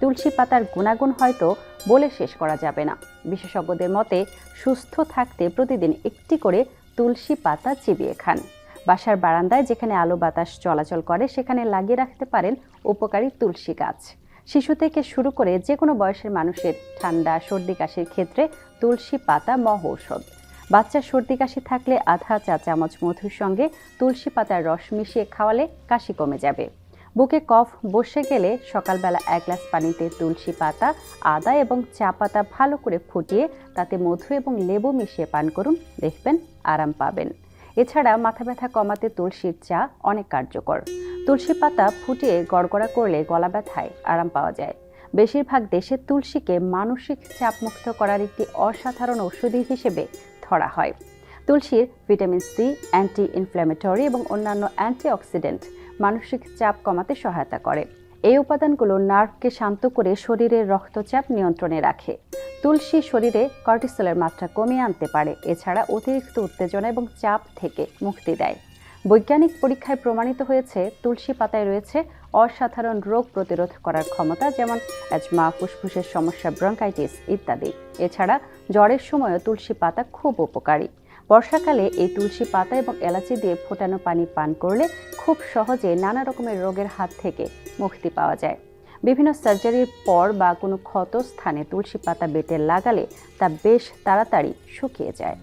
তুলসী পাতার গুণাগুণ হয়তো বলে শেষ করা যাবে না। বিশেষজ্ঞদের মতে, সুস্থ থাকতে প্রতিদিন একটি করে তুলসী পাতা চিবিয়ে খান। বাসার বারান্দায় যেখানে আলো বাতাস চলাচল করে, সেখানে লাগিয়ে রাখতে পারেন উপকারী তুলসী গাছ। শিশু থেকে শুরু করে যে কোনো বয়সের মানুষের ঠান্ডা, সর্দি কাশির ক্ষেত্রে তুলসী পাতা মহ ঔষধ। বাচ্চার সর্দি কাশি থাকলে আধা চা চামচ মধুর সঙ্গে তুলসী পাতার রস মিশিয়ে খাওয়ালে কাশি কমে যাবে। বুকে কফ বসে গেলে সকালবেলা এক গ্লাস পানিতে তুলসী পাতা, আদা এবং চা পাতা ভালো করে ফুটিয়ে তাতে মধু এবং লেবু মিশিয়ে পান করুন, দেখবেন আরাম পাবেন। এছাড়া মাথা ব্যথা কমাতে তুলসীর চা অনেক কার্যকর। তুলসী পাতা ফুটিয়ে গড়গড়া করলে গলা ব্যথায় আরাম পাওয়া যায়। বেশিরভাগ দেশে তুলসীকে মানসিক চাপমুক্ত করার একটি অসাধারণ ঔষধি হিসেবে ধরা হয়। তুলসীর ভিটামিন সি অ্যান্টি ইনফ্ল্যামেটরি এবং অন্যান্য অ্যান্টিঅক্সিডেন্ট মানসিক চাপ কমাতে সহায়তা করে। এই উপাদানগুলো নার্ভকে শান্ত করে শরীরের রক্তচাপ নিয়ন্ত্রণে রাখে। তুলসী শরীরে কর্টিসলের মাত্রা কমিয়ে আনতে পারে, এছাড়া অতিরিক্ত উত্তেজনা এবং চাপ থেকে মুক্তি দেয়। বৈজ্ঞানিক পরীক্ষায় প্রমাণিত হয়েছে, তুলসী পাতায় রয়েছে অসাধারণ রোগ প্রতিরোধ করার ক্ষমতা, যেমন অ্যাজমা ফুসফুসের সমস্যা, ব্রঙ্কাইটিস ইত্যাদি। এছাড়া জ্বরের সময়ও তুলসী পাতা খুব উপকারী। বর্ষাকালে এই তুলসী পাতা এবং এলাচি দিয়ে ফোটানো পানি পান করলে খুব সহজে নানা রকমের রোগের হাত থেকে মুক্তি পাওয়া যায়। বিভিন্ন সার্জারির পর বা কোনো ক্ষত স্থানে তুলসী পাতা বেটে লাগালে তা বেশ তাড়াতাড়ি শুকিয়ে যায়।